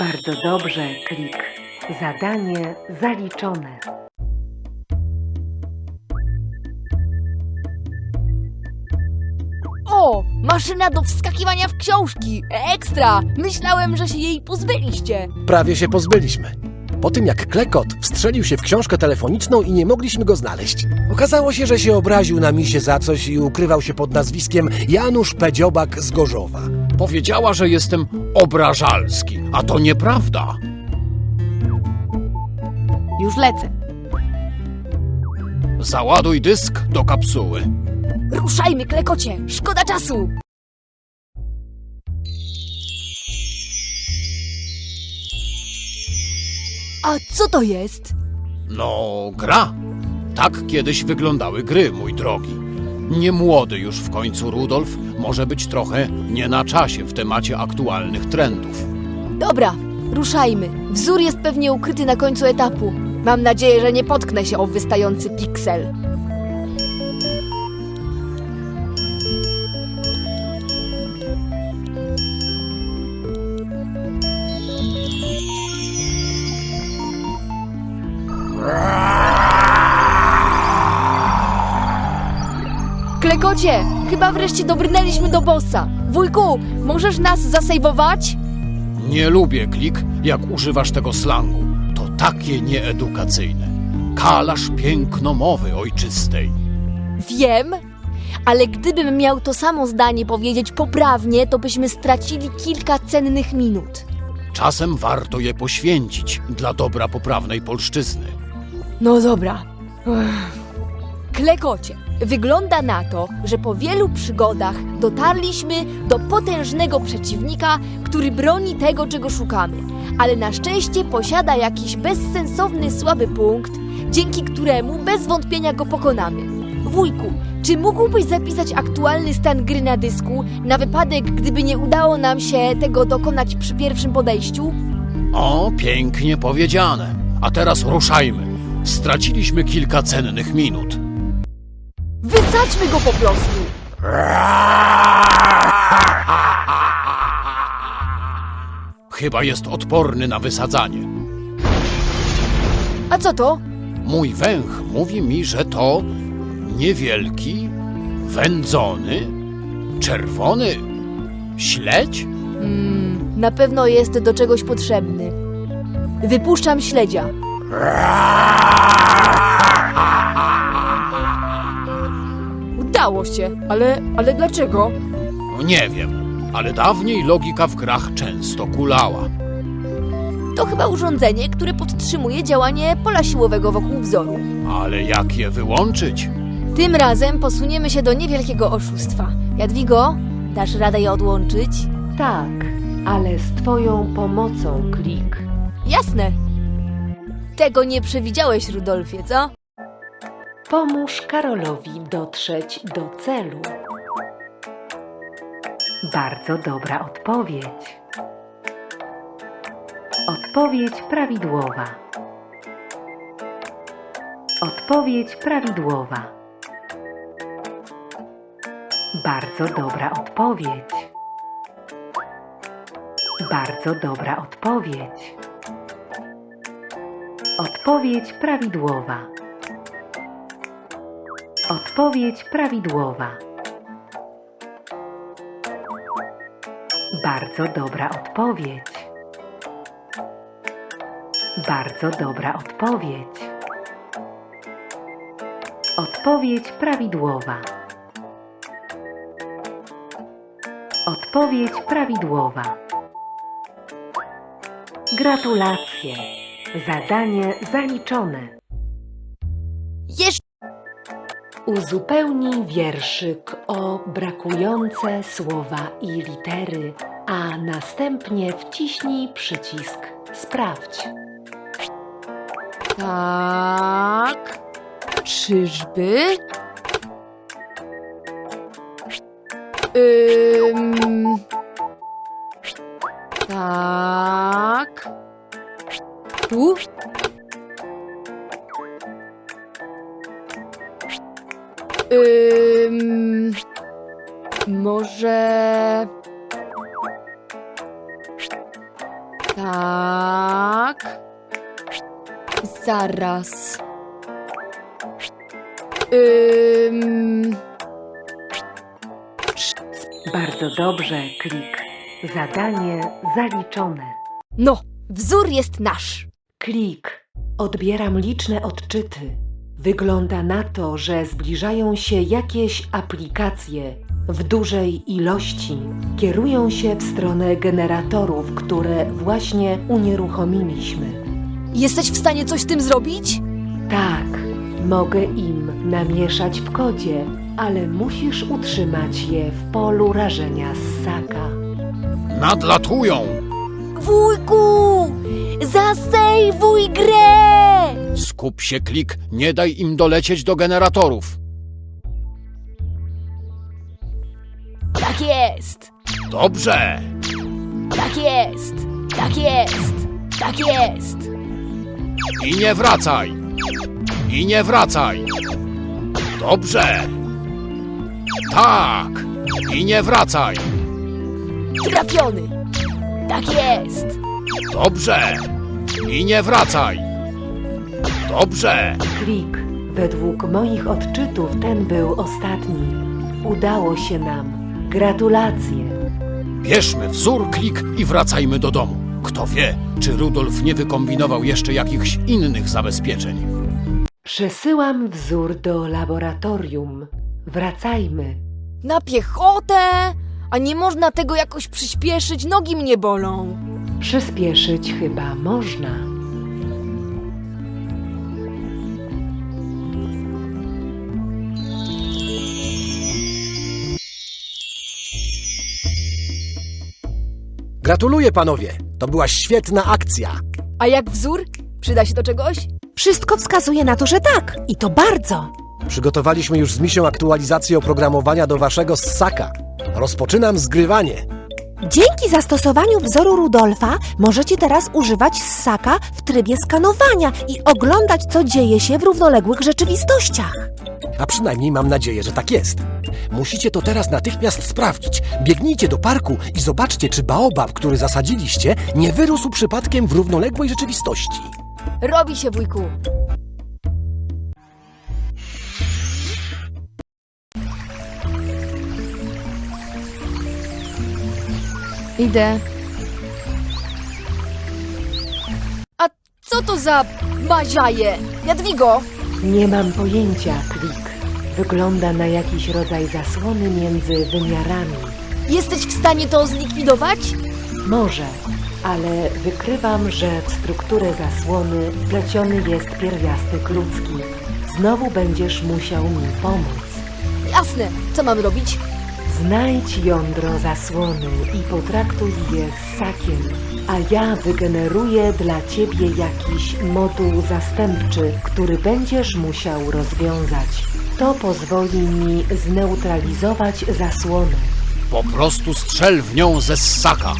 Bardzo dobrze, klik. Zadanie zaliczone. O, maszyna do wskakiwania w książki. Ekstra! Myślałem, że się jej pozbyliście. Prawie się pozbyliśmy. Po tym jak Klekot wstrzelił się w książkę telefoniczną i nie mogliśmy go znaleźć. Okazało się, że się obraził na misie za coś i ukrywał się pod nazwiskiem Janusz Pedziobak z Gorzowa. Powiedziała, że jestem obrażalski, a to nieprawda. Już lecę. Załaduj dysk do kapsuły. Ruszajmy, klekocie! Szkoda czasu! A co to jest? No, gra. Tak kiedyś wyglądały gry, mój drogi. Nie młody już w końcu Rudolf może być trochę nie na czasie w temacie aktualnych trendów. Dobra, ruszajmy. Wzór jest pewnie ukryty na końcu etapu. Mam nadzieję, że nie potknę się o wystający piksel. Klekocie, chyba wreszcie dobrnęliśmy do bossa. Wujku, możesz nas zasejwować? Nie lubię klik, jak używasz tego slangu. To takie nieedukacyjne. Kalasz piękno mowy ojczystej. Wiem, ale gdybym miał to samo zdanie powiedzieć poprawnie, to byśmy stracili kilka cennych minut. Czasem warto je poświęcić dla dobra poprawnej polszczyzny. No dobra. Ech. Klekocie, wygląda na to, że po wielu przygodach dotarliśmy do potężnego przeciwnika, który broni tego, czego szukamy, ale na szczęście posiada jakiś bezsensowny słaby punkt, dzięki któremu bez wątpienia go pokonamy. Wujku, czy mógłbyś zapisać aktualny stan gry na dysku, na wypadek, gdyby nie udało nam się tego dokonać przy pierwszym podejściu? O, pięknie powiedziane. A teraz ruszajmy. Straciliśmy kilka cennych minut. Wysadźmy go po prostu! Chyba jest odporny na wysadzanie. A co to? Mój węch mówi mi, że to niewielki, wędzony, czerwony śledź? Mm, na pewno jest do czegoś potrzebny. Wypuszczam śledzia. Udało się, ale, ale dlaczego? Nie wiem, ale dawniej logika w grach często kulała. To chyba urządzenie, które podtrzymuje działanie pola siłowego wokół wzoru. Ale jak je wyłączyć? Tym razem posuniemy się do niewielkiego oszustwa. Jadwigo, dasz radę je odłączyć? Tak, ale z Twoją pomocą, klik. Jasne. Tego nie przewidziałeś, Rudolfie, co? Pomóż Karolowi dotrzeć do celu. Bardzo dobra odpowiedź. Odpowiedź prawidłowa. Odpowiedź prawidłowa. Bardzo dobra odpowiedź. Bardzo dobra odpowiedź. Odpowiedź prawidłowa. Odpowiedź prawidłowa. Bardzo dobra odpowiedź. Bardzo dobra odpowiedź. Odpowiedź prawidłowa. Odpowiedź prawidłowa. Gratulacje. Zadanie zaliczone. Jeszcze Uzupełnij wierszyk o brakujące słowa i litery, a następnie wciśnij przycisk Sprawdź. tak. Czyżby? Ym... Tak. Tu? Ym... Może... Tak. Zaraz. Ym... Bardzo dobrze, klik. Zadanie zaliczone. No, wzór jest nasz. Klik. Odbieram liczne odczyty. Wygląda na to, że zbliżają się jakieś aplikacje w dużej ilości. Kierują się w stronę generatorów, które właśnie unieruchomiliśmy. Jesteś w stanie coś z tym zrobić? Tak, mogę im namieszać w kodzie, ale musisz utrzymać je w polu rażenia ssaka. Nadlatują! Wujku! Zasejwuj grę! Skup się, klik, nie daj im dolecieć do generatorów. Tak jest! Dobrze! Tak jest! Tak jest! Tak jest! I nie wracaj! I nie wracaj! Dobrze! Tak! I nie wracaj! Trafiony! Tak jest! Dobrze! I nie wracaj! Dobrze! Klik. Według moich odczytów ten był ostatni. Udało się nam. Gratulacje. Bierzmy wzór, klik i wracajmy do domu. Kto wie, czy Rudolf nie wykombinował jeszcze jakichś innych zabezpieczeń. Przesyłam wzór do laboratorium. Wracajmy. Na piechotę! A nie można tego jakoś przyspieszyć, nogi mnie bolą. Przyspieszyć chyba można. Gratuluję panowie, to była świetna akcja. A jak wzór? Przyda się do czegoś? Wszystko wskazuje na to, że tak. I to bardzo. Przygotowaliśmy już z misią aktualizację oprogramowania do waszego ssaka. Rozpoczynam zgrywanie. Dzięki zastosowaniu wzoru Rudolfa możecie teraz używać ssaka w trybie skanowania i oglądać, co dzieje się w równoległych rzeczywistościach. A przynajmniej mam nadzieję, że tak jest. Musicie to teraz natychmiast sprawdzić. Biegnijcie do parku i zobaczcie, czy baobab, który zasadziliście, nie wyrósł przypadkiem w równoległej rzeczywistości. Robi się, wujku. Idę. A co to za baziaje? Jadwigo! Nie mam pojęcia, klik. Wygląda na jakiś rodzaj zasłony między wymiarami. Jesteś w stanie to zlikwidować? Może, ale wykrywam, że w strukturę zasłony wpleciony jest pierwiastek ludzki. Znowu będziesz musiał mi pomóc. Jasne. Co mam robić? Znajdź jądro zasłony i potraktuj je ssakiem, a ja wygeneruję dla ciebie jakiś moduł zastępczy, który będziesz musiał rozwiązać. To pozwoli mi zneutralizować zasłonę. Po prostu strzel w nią ze ssaka.